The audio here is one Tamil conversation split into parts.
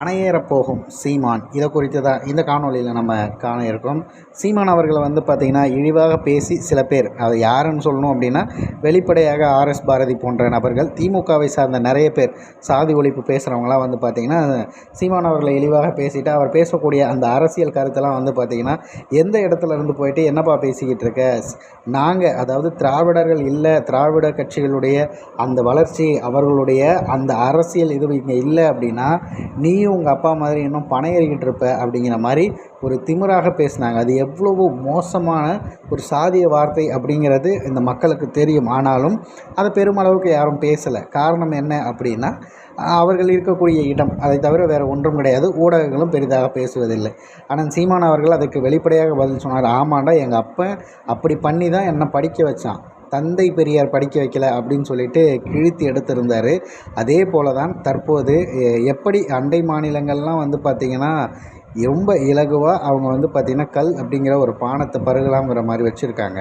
அணையேறப்போகும் சீமான். இதை குறித்து தான் இந்த காணொலியில் நம்ம காண இருக்கோம். சீமான் அவர்களை வந்து பார்த்திங்கன்னா இழிவாக பேசி சில பேர் அது யாருன்னு சொல்லணும் அப்படின்னா வெளிப்படையாக ஆர்எஸ் பாரதி போன்ற நபர்கள் திமுகவை சார்ந்த நிறைய பேர் சாதி ஒழிப்பு பேசுகிறவங்களாம் வந்து பார்த்திங்கன்னா சீமான் அவர்களை இழிவாக பேசிட்டு அவர் பேசக்கூடிய அந்த அரசியல் கருத்தெல்லாம் வந்து பார்த்திங்கன்னா எந்த இடத்துல இருந்து போயிட்டு என்னப்பா பேசிக்கிட்டு இருக்க? நாங்கள் அதாவது திராவிடர்கள் இல்லை திராவிட கட்சிகளுடைய அந்த வளர்ச்சி அவர்களுடைய அந்த அரசியல் இது இங்கே இல்லை அப்படின்னா நீயும் உங்கள் அப்பா மாதிரி இன்னும் பணம் ஏறிக்கிட்டு இருப்ப அப்படிங்கிற மாதிரி ஒரு திமிராக பேசினாங்க. அது எவ்வளவு மோசமான ஒரு சாதிய வார்த்தை அப்படிங்கிறது இந்த மக்களுக்கு தெரியும். ஆனாலும் அதை பெருமளவுக்கு யாரும் பேசலை. காரணம் என்ன அப்படின்னா அவர்கள் இருக்கக்கூடிய இடம் அதை தவிர வேறு ஒன்றும் கிடையாது. ஊடகங்களும் பெரிதாக பேசுவதில்லை. ஆனால் சீமான் அவர்கள் அதுக்கு வெளிப்படையாக பதில் சொன்னார். ஆமாண்டா எங்கள் அப்பா அப்படி பண்ணி தான் என்னை படிக்க வச்சான். தந்தை பெரியார் படிக்க வைக்கல அப்படின்னு சொல்லிட்டு கிழித்து எடுத்திருந்தார். அதே போல தான் தற்போது எப்படி அண்டை மாநிலங்கள்லாம் வந்து பார்த்திங்கன்னா ரொம்ப இலகுவாக அவங்க வந்து பார்த்திங்கன்னா கல் அப்படிங்கிற ஒரு பானத்தை பருகலாங்கிற மாதிரி வச்சுருக்காங்க.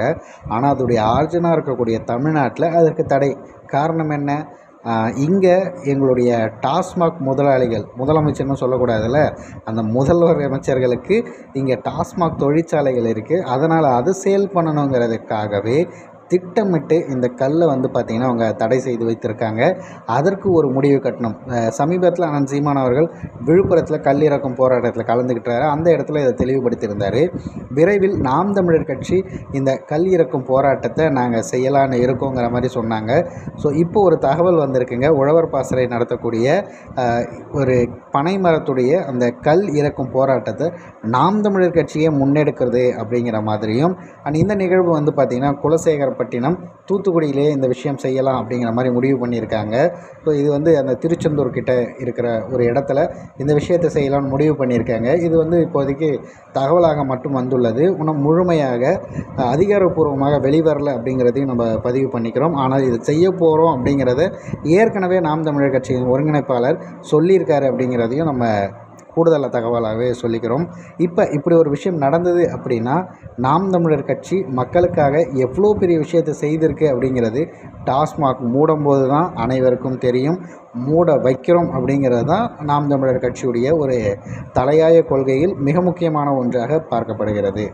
ஆனால் அதோடைய ஆர்ஜனாக இருக்கக்கூடிய தமிழ்நாட்டில் அதற்கு தடை. காரணம் என்ன? இங்கே எங்களுடைய டாஸ்மாக் முதலாளிகள் முதலமைச்சர்னு சொல்லக்கூடாதுல்ல அந்த முதல்வர் அமைச்சர்களுக்கு இங்கே டாஸ்மாக் தொழிற்சாலைகள் இருக்குது அதனால் அது சேல் பண்ணணுங்கிறதுக்காகவே திட்டமிட்டு இந்த கல்லை வந்து பார்த்திங்கன்னா அவங்க தடை செய்து வைத்திருக்காங்க. அதற்கு ஒரு முடிவு கட்டணும். சமீபத்தில் அனந்த் சீமான் அவர்கள் விழுப்புரத்தில் கல் இறக்கும் போராட்டத்தில் கலந்துக்கிட்டாரு அந்த இடத்துல இதை தெளிவுபடுத்தியிருந்தார். விரைவில் நாம் தமிழர் கட்சி இந்த கல் இறக்கும் போராட்டத்தை நாங்கள் செய்யலான்னு இருக்கோங்கிற மாதிரி சொன்னாங்க. ஸோ இப்போ ஒரு தகவல் வந்திருக்குங்க. உழவர் பாசறை நடத்தக்கூடிய ஒரு பனை மரத்துடைய அந்த கல் இறக்கும் போராட்டத்தை நாம் தமிழர் கட்சியை முன்னெடுக்கிறது அப்படிங்கிற மாதிரியும் அண்ட் இந்த நிகழ்வு வந்து பார்த்திங்கன்னா நாகப்பட்டினம் தூத்துக்குடியிலே இந்த விஷயம் செய்யலாம் அப்படிங்கிற மாதிரி முடிவு பண்ணியிருக்காங்க. ஸோ இது வந்து அந்த திருச்செந்தூர் கிட்ட இருக்கிற ஒரு இடத்துல இந்த விஷயத்தை செய்யலாம்னு முடிவு பண்ணியிருக்காங்க. இது வந்து இப்போதைக்கு தகவலாக மட்டும் வந்துள்ளது. இன்னும் முழுமையாக அதிகாரப்பூர்வமாக வெளிவரல அப்படிங்கிறதையும் நம்ம பதிவு பண்ணிக்கிறோம். ஆனால் இது செய்ய போகிறோம் அப்படிங்கிறத ஏற்கனவே நாம் தமிழர் கட்சியின் ஒருங்கிணைப்பாளர் சொல்லியிருக்காரு அப்படிங்கிறதையும் நம்ம கூடுதல் தகவலாகவே சொல்லிக்கிறோம். இப்போ இப்படி ஒரு விஷயம் நடந்தது அப்படின்னா நாம் தமிழர் கட்சி மக்களுக்காக எவ்வளோ பெரிய விஷயத்தை செய்திருக்கு அப்படிங்கிறது டாஸ்மாக் மூடும்போது தான் அனைவருக்கும் தெரியும். மூட வைக்கிறோம் அப்படிங்கிறது தான் நாம் தமிழர் கட்சியுடைய ஒரு தலையாய கொள்கையில் மிக முக்கியமான ஒன்றாக பார்க்கப்படுகிறது.